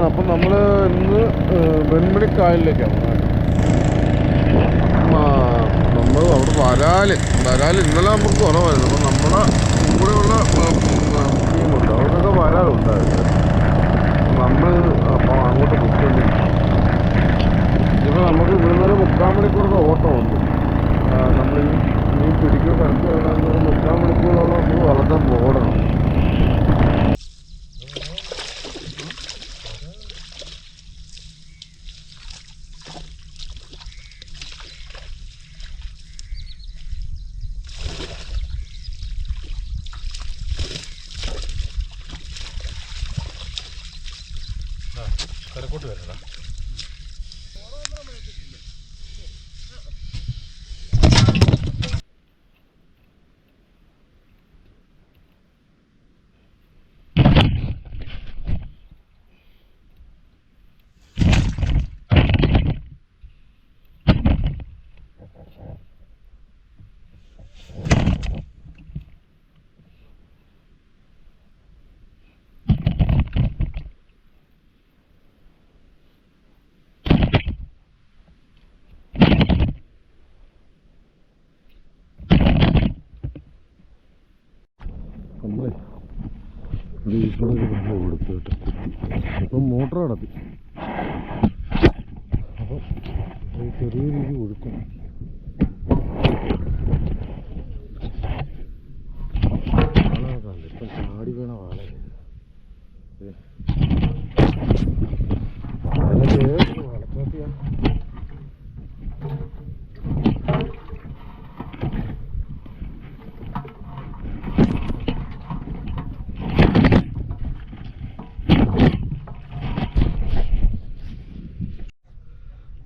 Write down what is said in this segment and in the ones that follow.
പപ്പയാണ് അപ്പം നമ്മൾ ഇന്ന് വെൺമണിക്കായലിലേക്കാണ്. നമ്മൾ അവിടെ വരാൽ വരാൽ ഇന്നലെ നമുക്ക് കുറവായിരുന്നു. അപ്പം നമ്മുടെ കൂടെയുള്ള ടീമുണ്ട്. അവർക്കൊക്കെ വരാലുണ്ടായിരുന്നു നമ്മൾ അപ്പം അങ്ങോട്ട് ബുക്കുണ്ടിരിക്കും ഇപ്പോൾ നമുക്ക് ഇന്നലെ മുക്കാൽ മണിക്കൂറിന്റെ ഓട്ടമുണ്ട് നമ്മൾ ഈ പിടിക്കുക കറക്റ്റ് മുക്കാൽ മണിക്കൂറോളം നമുക്ക് വളർത്താൻ പോകണം. 对了。നമ്മളെ ഒരു വെള്ളം കൊടുത്തു കേട്ടോ അപ്പം മോട്ടർ നടത്തി അപ്പം ചെറിയ രീതി ഒഴുക്കും വാള കണ്ട് ഇപ്പം ചാടി വീണ വാള വളർത്താത്തിയാ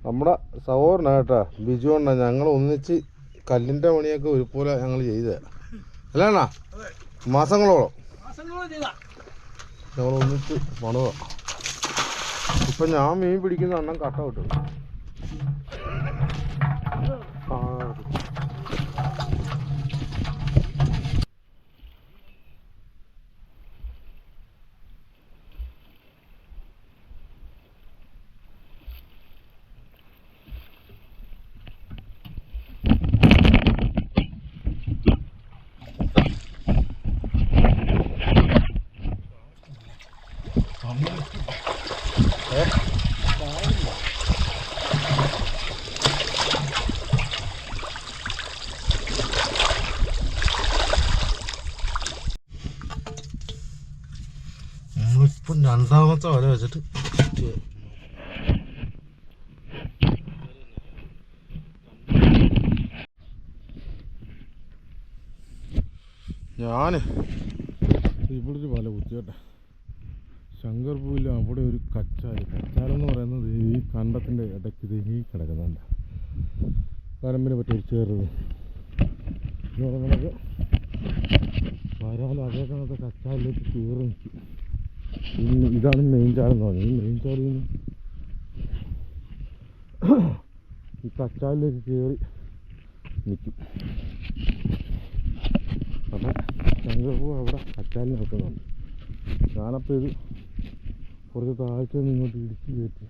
നമ്മുടെ സഹോദരനാ കേട്ടാ. ബിജു അണ്ണ ഞങ്ങൾ ഒന്നിച്ച് കല്ലിന്റെ പണിയൊക്കെ ഒരുപോലെ ഞങ്ങൾ ചെയ്തത് അല്ലേ അണ്ണാ? മാസങ്ങളോളം. ഞങ്ങൾ ഒന്നിച്ച് പണിത. ഇപ്പം ഞാൻ മീൻ പിടിക്കുന്ന അണ്ണൻ കട്ട കിട്ടും ആ നമ്മളിപ്പം രണ്ടാമത്തെ വല വെച്ചിട്ട് ഞാൻ ഇവിടെ ഒരു വല കുത്തിയോട്ടെ. ശങ്കർപൂരിൽ അവിടെ ഒരു കച്ചാൽ. കച്ചാലെന്ന് പറയുന്നത് ഈ കണ്ടത്തിന്റെ ഇടയ്ക്ക് തേങ്ങി കിടക്കുന്നുണ്ട്. കരമ്പിന് പറ്റിയ ഒരു ചെറുത് എന്ന് പറയുന്നത് വരാൽ അതേ കണത്തെ കച്ചാലിലേക്ക് കീറി നിൽക്കും. ഇതാണ് മെയിൻ ചാലെന്ന് പറഞ്ഞത് മെയിൻ ചാലിൽ നിന്ന് ഈ കച്ചാലിലേക്ക് കയറി നിൽക്കും. അപ്പം ശങ്കർപൂ അവിടെ കച്ചാലിൽ നിൽക്കുന്നുണ്ട് ഞാനപ്പോൾ ഇത് കുറച്ച് താഴ്ച നിന്ന് ഇങ്ങോട്ട് ഇടിച്ച് കയറ്റി.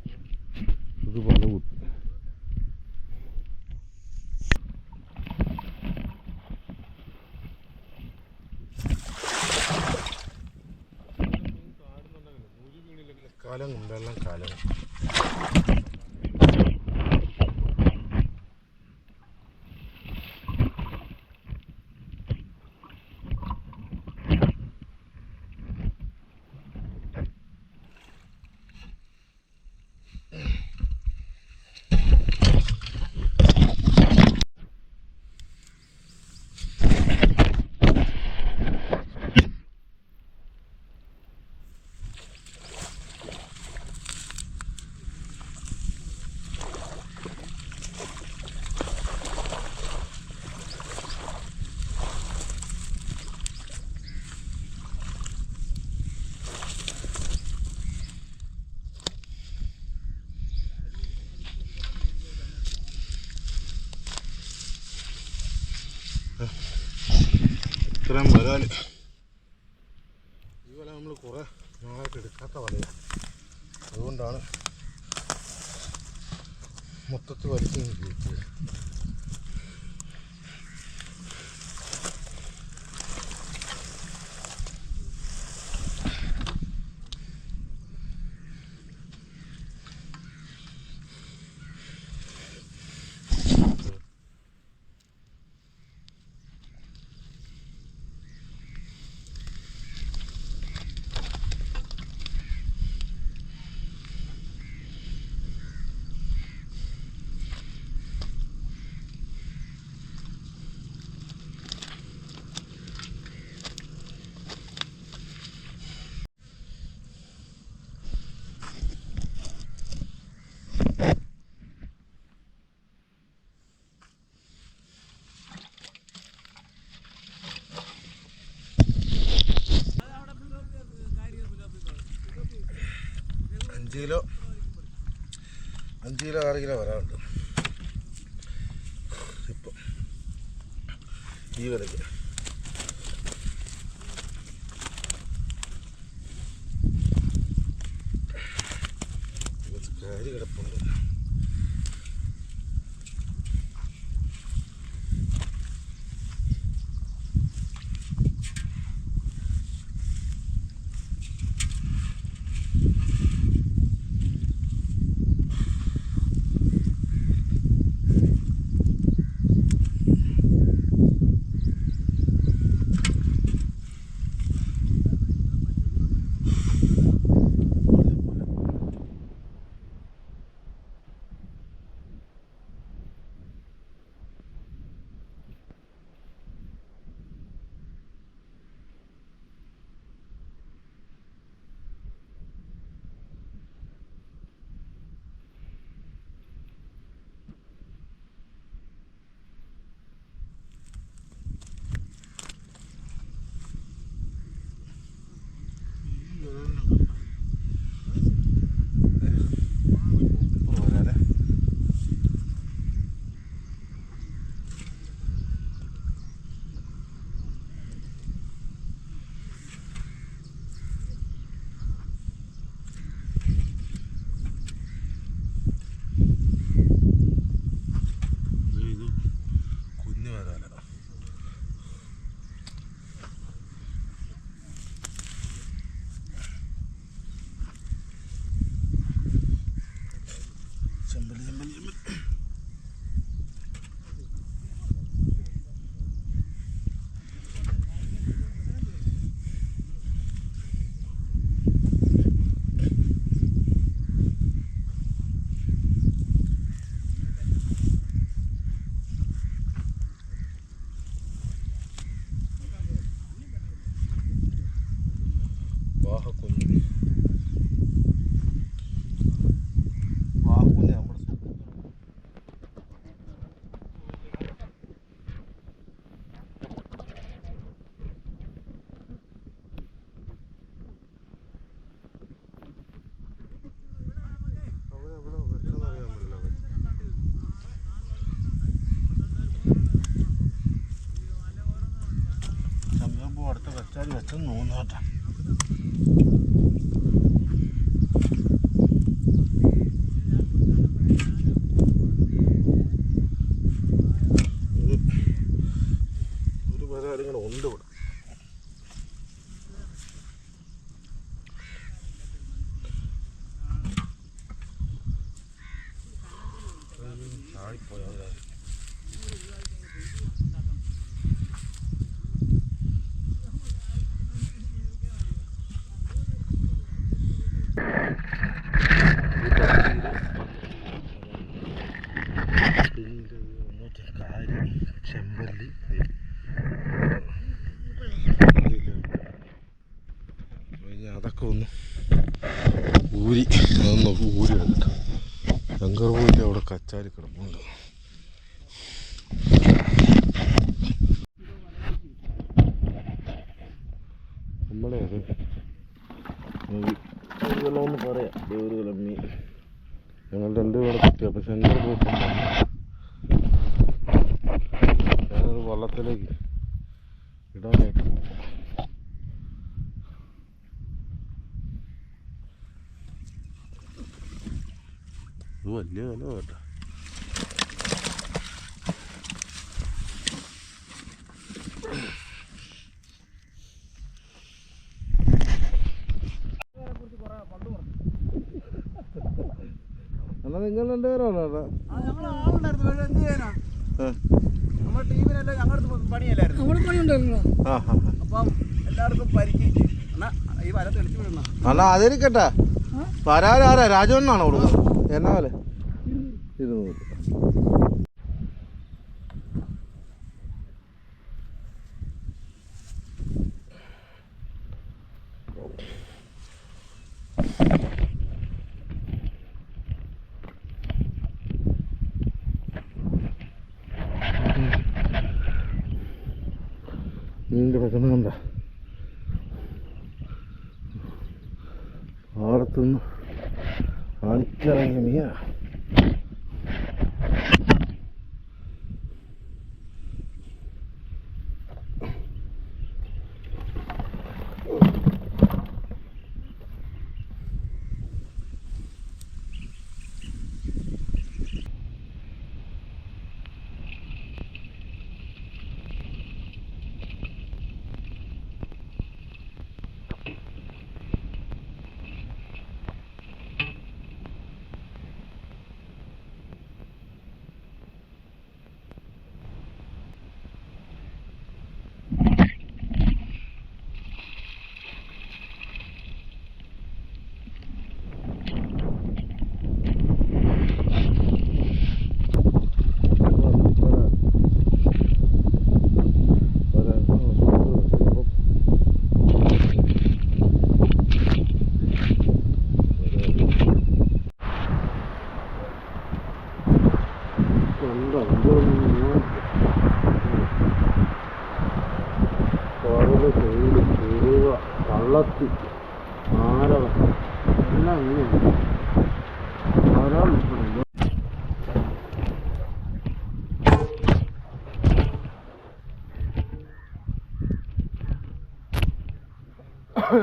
ഇത് പല കുത്തി കാലം കൊണ്ടെല്ലാം കാലം ഇത്രയും വരാൽ ഈ വല നമ്മൾ കുറേ ഞങ്ങൾക്ക് എടുക്കാത്ത വലയാണ് അതുകൊണ്ടാണ് മൊത്തത്തിൽ വലിച്ചു കയറ്റിയത് കിലോ. അഞ്ച് കിലോ ആറ് കിലോ വരാറുണ്ട്. ഇപ്പം ഈ വിലയ്ക്ക്. ഊരി നമുക്ക് ഊരി ശങ്കർ പോയിട്ട് അവിടെ കച്ചാരി കിടപ്പുണ്ട്. നമ്മളെ അത് ഒന്ന് പറയാം. ദേവര് കിളമ്മി ഞങ്ങൾ രണ്ടുപേരെ കിട്ടി അപ്പം ശങ്കർ പോയിട്ട് ഞാനത് വള്ളത്തിലേക്ക് ഇടാനായിട്ട് വലിയ വില കേട്ടോ എന്നാ നിങ്ങൾ രണ്ടുപേരാണോ ഏട്ടാ? അണ്ണാ അതിരിക്കട്ടെ. വരാരാരാ രാജവണ്ണാണോ കൊടുക്കുന്നത്? എന്നാ വില ഇരുന്നൂറ്. നീണ്ടു കിടക്കുന്ന കണ്ട? പാടത്തുനിന്ന് going in here.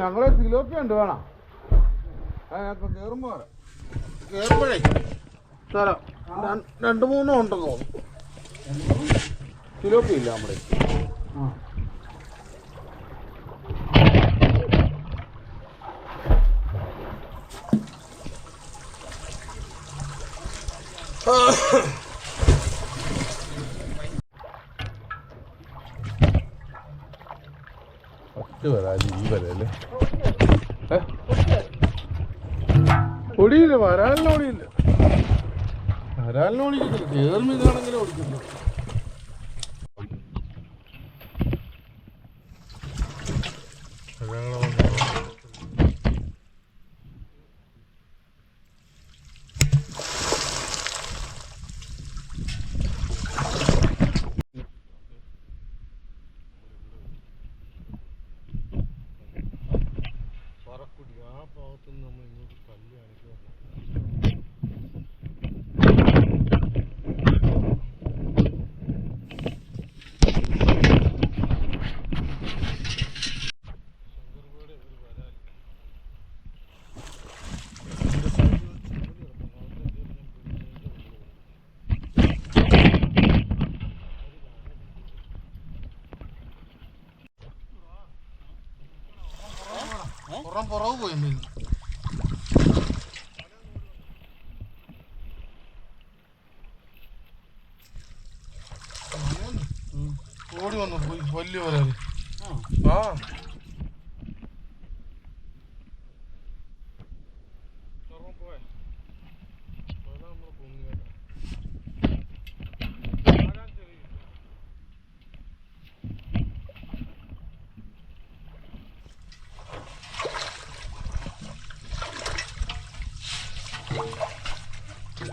ഞങ്ങളെ തിലോപ്പി ഉണ്ട് വേണം കയറുമ്പോ കയറുമ്പോഴേ രണ്ട് മൂന്നോ ഉണ്ടെന്ന് തോന്നുന്നു. ഇല്ല നമ്മുടെ ഫസ്റ്റ് ഓടിയില്ല വരാനില്ല ഓടിയില്ല. വരാനില്ല ഓടിക്കുന്നില്ല കേറുമീനാണെങ്കിലും ഓടിക്കുന്നു പറക്കുടി പോയി ഓടി വന്നു പോയി വലിയ വരാൽ ആ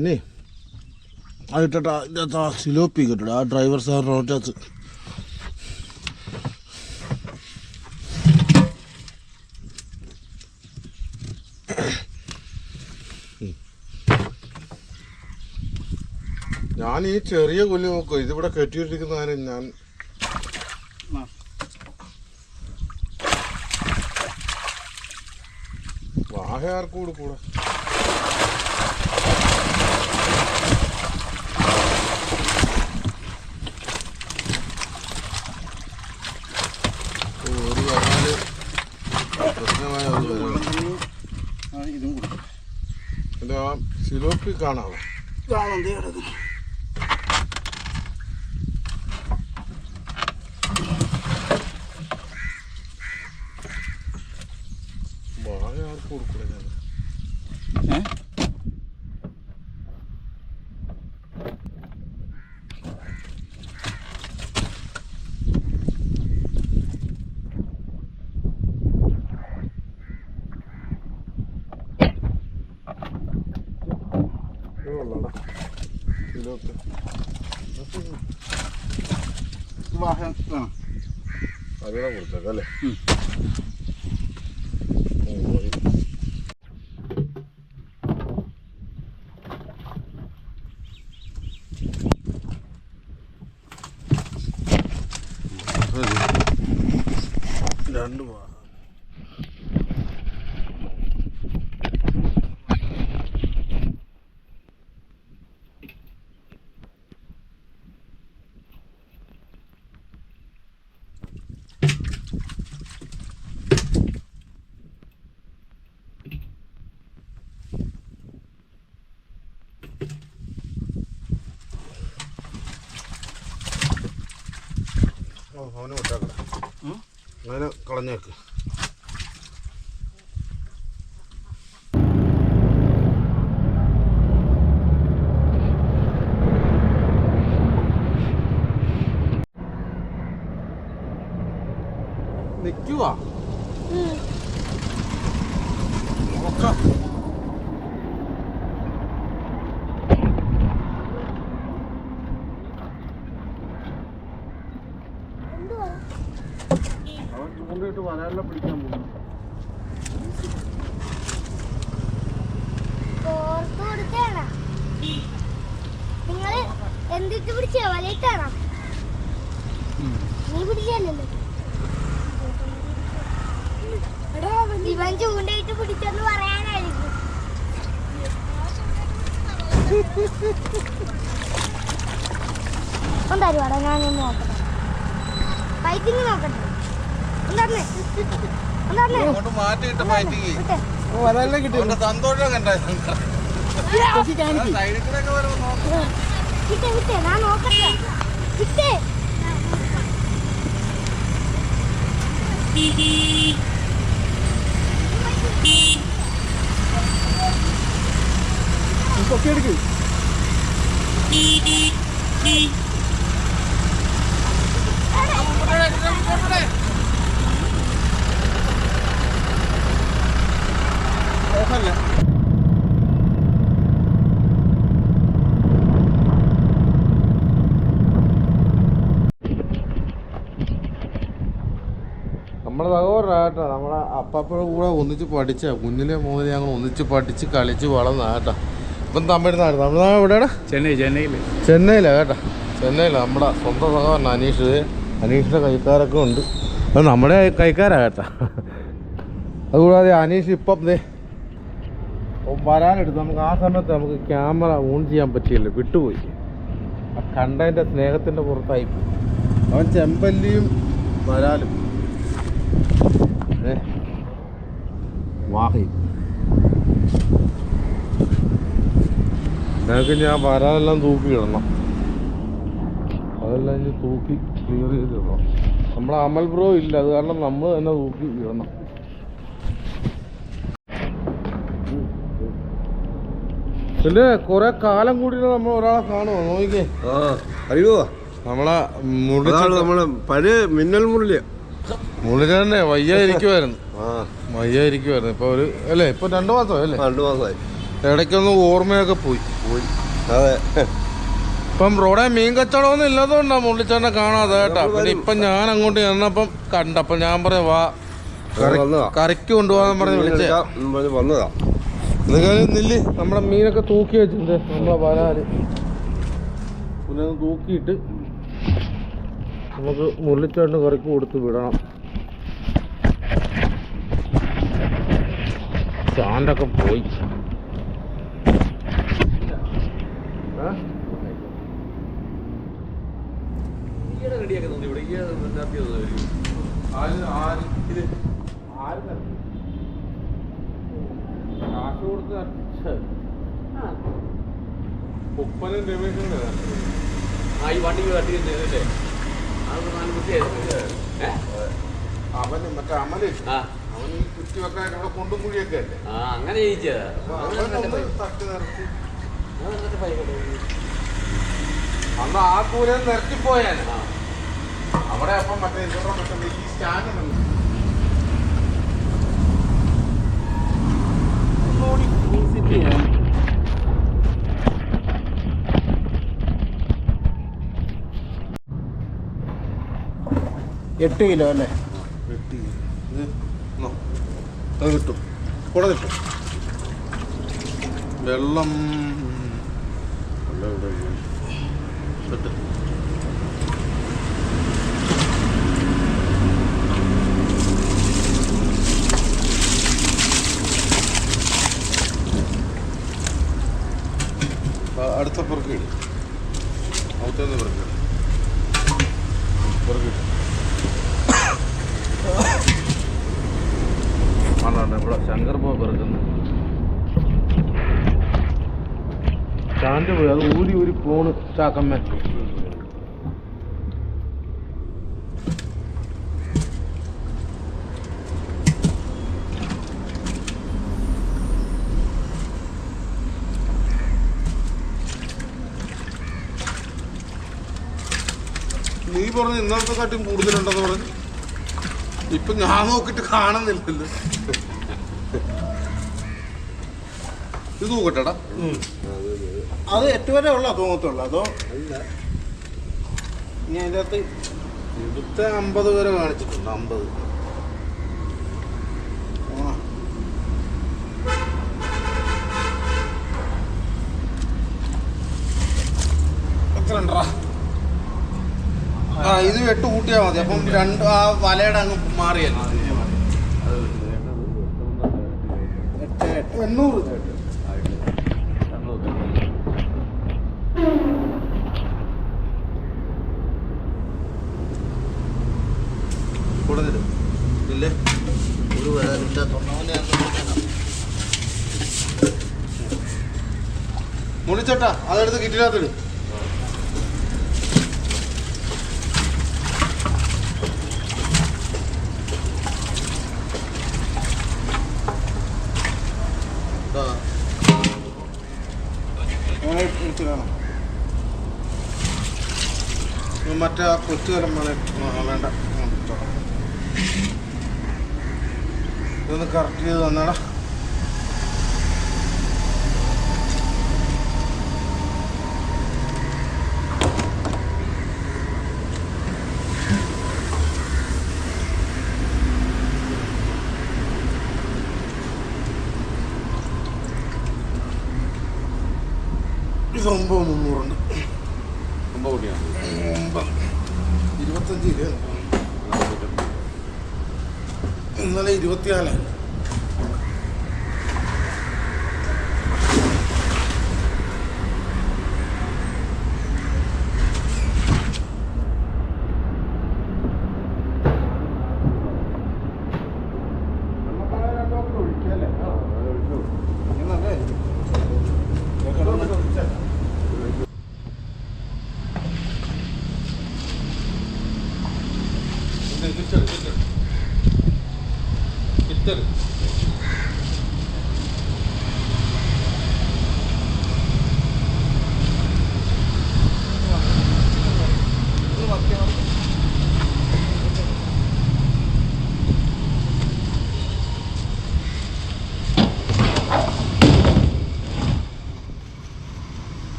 പിന്നെ ആയിട്ടാ ഇതിനകത്ത് ആ സിലോപ്പി കിട്ടും ആ ഡ്രൈവർ സാറിന്റെ ഒറ്റത്ത് ഞാൻ ഈ ചെറിയ കൊല്ലി നോക്കും ഇതിവിടെ കെട്ടിയിട്ടിരിക്കുന്ന കാര്യം ഞാൻ വാഹയാർക്കൂടെ കൂടെ ഇതും കൊടുക്കും സിലോപ്പി കാണാമോ കാണാം കൊടുത്തേക്കാം അല്ലേ? 내끼와. 응. 먹자. അതെല്ലാം കിട്ടി സന്തോഷം കണ്ട കൊക്കി എടുക്കും. Come on, come on. ഓഫല്ലേ നമ്മുടെ സഹോദരനാട്ടോ നമ്മളെ അപ്പാപ്പയുടെ കൂടെ ഒന്നിച്ച് പഠിച്ച കുഞ്ഞിലെ മുതൽ ഞങ്ങൾ ഒന്നിച്ച് പഠിച്ച് കളിച്ച് വളർന്ന കേട്ടോ ഇപ്പം തമിഴ്നാട് തമിഴ്നാട് എവിടെയാണ്? ചെന്നൈ ചെന്നൈയിൽ ചെന്നൈയിലാണ് കേട്ടോ. ചെന്നൈയിലാണ് നമ്മുടെ സ്വന്തം സഹോദരൻ അനീഷ് അനീഷിന്റെ കൈക്കാരൊക്കെ ഉണ്ട്. അത് നമ്മുടെ കൈക്കാരാ കേട്ടാ. അതുകൂടാതെ അനീഷ് ഇപ്പം വരാനെടുത്ത് നമുക്ക് ആ സമയത്ത് നമുക്ക് ക്യാമറ ഓൺ ചെയ്യാൻ പറ്റിയില്ല വിട്ടുപോയി. ആ കണ്ടതിന്റെ സ്നേഹത്തിന്റെ പുറത്തായി അവൻ ചെമ്പല്ലിയും വരാലും. ഏ വാഹയും ഞങ്ങൾക്ക് ഞാൻ വരാലെല്ലാം തൂക്കി ഇടണം. അതെല്ലാം ഇനി തൂക്കി ക്ലിയർ ചെയ്ത് ഇടണം. നമ്മളെ അമൽ ബ്രോ ഇല്ല അത് കാരണം നമ്മൾ തന്നെ തൂക്കി ഇടണം. പിന്നെ കുറെ കാലം കൂടി നമ്മൾ ഒരാളെ കാണുമോ നോക്കിക്കേ. ആ അറിയോ നമ്മളെ മുരളി നമ്മളെ പഴയ മിന്നൽ മുരളിയ. തന്നെ വയ്യായിരിക്കുമായിരുന്നു ആ. വയ്യായിരിക്കുമായിരുന്നു ഇപ്പൊ ഒരു അല്ലേ? ഇപ്പൊ രണ്ടു മാസമായി അല്ലേ? രണ്ടു മാസമായി. ഇടയ്ക്കൊന്ന് ഓർമ്മയൊക്കെ പോയി. പോയി. അതെ. ഇപ്പം റോഡെ മീൻ കച്ചവടമൊന്നും ഇല്ലാത്തതുകൊണ്ടാ മുള്ളിച്ചേട്ടനെ കാണാതെ കേട്ടാ. പിന്നെ ഇപ്പം ഞാൻ അങ്ങോട്ട് ചെന്നപ്പം കണ്ടപ്പം ഞാൻ പറയാ വാ. കറിക്ക് കൊണ്ടുപോകാൻ പറഞ്ഞ് വിളിച്ചേ. വന്നതാ. എന്തെങ്കിലും നെല്ല് നമ്മുടെ മീനൊക്കെ തൂക്കി വെച്ചിട്ടുണ്ട് നമ്മളെ വരാൽ. പിന്നെ തൂക്കിയിട്ട് നമുക്ക് മുള്ളിച്ചേട്ടന് കറിക്ക് കൊടുത്ത് വിടണം. സ്റ്റാൻഡൊക്കെ പോയി. ഏ? ആര് ആര് ഇത് ആര് തരണം? കാശ് കൊടുത്ത് അച്ഛൻ. ഉപ്പനും രമേശനും തരാം. അവന് മറ്റേ അമൽ. അവൻ ഈ കുറ്റി വെക്കാൻ ഇവിടെ കൊണ്ടും കുഴിയൊക്കെ അല്ലേ? അങ്ങനെ ജയിച്ചതാ തട്ടി നിറച്ച്. അന്ന് ആ കൂര നിരത്തിപ്പോയാന്. അവിടെ അപ്പം മറ്റേ മറ്റേ ഈ സ്റ്റാൻഡ് ഉണ്ട് എട്ട് കിലോ അല്ലേ? വെട്ടി ഇത് നോ. അത് കിട്ടും. കൂടെ കിട്ടും. വെള്ളം വെള്ളം ഇവിടെ ഇല്ല. കിട്ടും. ആ, അടുത്ത പുറക്ക് ഇടും ഔത്തേന്ന് പറഞ്ഞു. ശങ്കർ പോ പിറക്കുന്നത് സ്റ്റാൻഡ് പോയി അത് ഊരി ഊരി പോണ് ചാക്കമ്മ. നീ പറഞ്ഞ ഇന്നലത്തെ കാട്ടും കൂടുതലുണ്ടെന്ന് പറഞ്ഞു. ഇപ്പൊ ഞാൻ നോക്കിട്ട് കാണുന്നില്ലല്ലോ. ഇത് നോക്കട്ടെടാ അത് എട്ട് വരെ ഉള്ള തൂങ്ങത്തുള്ളൂ. അതോ ഇനി അതിന്റെ അകത്ത് ഇവിടുത്തെ അമ്പത് വരെ കാണിച്ചിട്ടുണ്ട് അമ്പത് ആ, എത്ര ഉണ്ടടാ ആ എട്ട് മതി. അപ്പം രണ്ട് ആ വലയുടെ അങ്ങ് മാറിയല്ലോ? എണ്ണൂറ്. മുടിച്ചട്ടാ അതെടുത്ത് കിറ്റിനകത്തിട് ദാ. മോനെ എടുത്ത് കാണാം ഇത് മറ്റേ ആ കൊച്ചു കലം വേണ്ട ഇതൊന്ന് കറക്റ്റ് ചെയ്ത് തന്നാടാ. ഇന്നലെ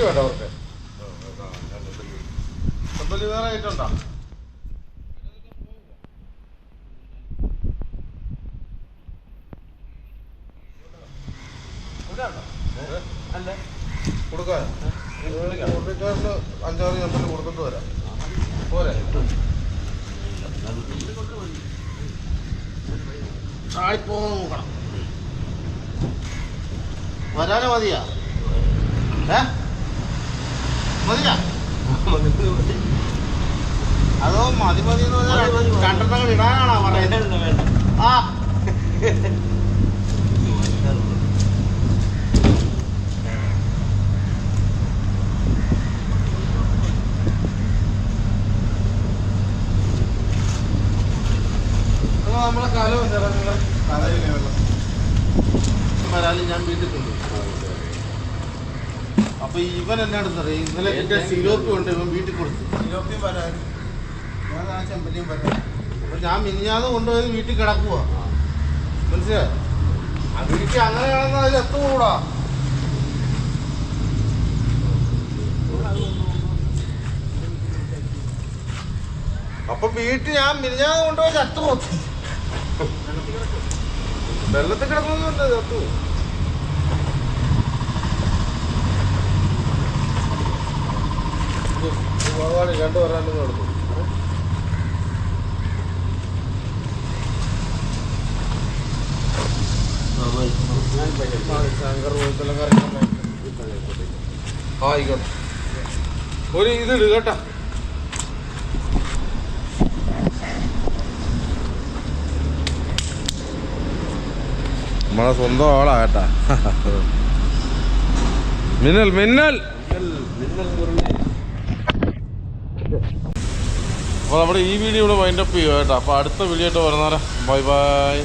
ചെമ്പല്ലി വേണ്ട അവർക്ക്. ചെമ്പല്ലി വേറെ ആയിട്ടുണ്ടോ കൊടുക്കാൻ പുള്ളിക്കാരന് അഞ്ചാറ് ചെമ്പല്ലി കൊടുത്തിട്ട് വരാം. പോരെ. ചാടിപ്പോ നോക്കണം വരാനോ മതിയാ? ഏ? മതിയാ? അതോ മതി മതി എന്ന് പറഞ്ഞാൽ ഇടാനാണോ പറയുന്നത്? ആ. നമ്മളെ കാലം വരാലും ഞാൻ വീട്ടിൽ അപ്പൊ ഇവൻ എന്നാണ് സാറേ ഇന്നലെ എന്റെ സിലോപ്പി ഉണ്ട് ഇവൻ വീട്ടിൽ കൊടുത്തു. സിലോപ്പിയും വരാൻ. ഞാൻ ആ ചെമ്പല്ലിയും വരാൻ. അപ്പൊ ഞാൻ മിനിഞ്ഞാന്ന് കൊണ്ടുപോയത് വീട്ടിൽ കിടക്കുക മനസ്സിലായോ? അതിരിക്ക് അങ്ങനെ കിടന്നാൽ അതിൽ എത്തുകൂടാ അപ്പൊ വീട്ടിൽ ഞാൻ മിനിഞ്ഞാന്ന് കൊണ്ടുപോയി ചത്തു. വെള്ളത്തിൽ കിടക്കുന്നുണ്ട് ചത്തു. ഭഗവാൻ രണ്ടു പറയാണ്ട് നടന്നു. ആയിക്കോട്ടെ ഒരു ഇതിട് കേട്ടാ. നമ്മളെ സ്വന്തം ആളാ കേട്ടാ. മിന്നൽ മിന്നൽ. അപ്പോൾ നമ്മുടെ ഈ വീഡിയോ ഇവിടെ വൈൻഡപ്പ് ചെയ്യുക കേട്ടോ. അപ്പോൾ അടുത്ത വീഡിയോ ആയിട്ട് വരുന്നേരം ബൈ ബൈ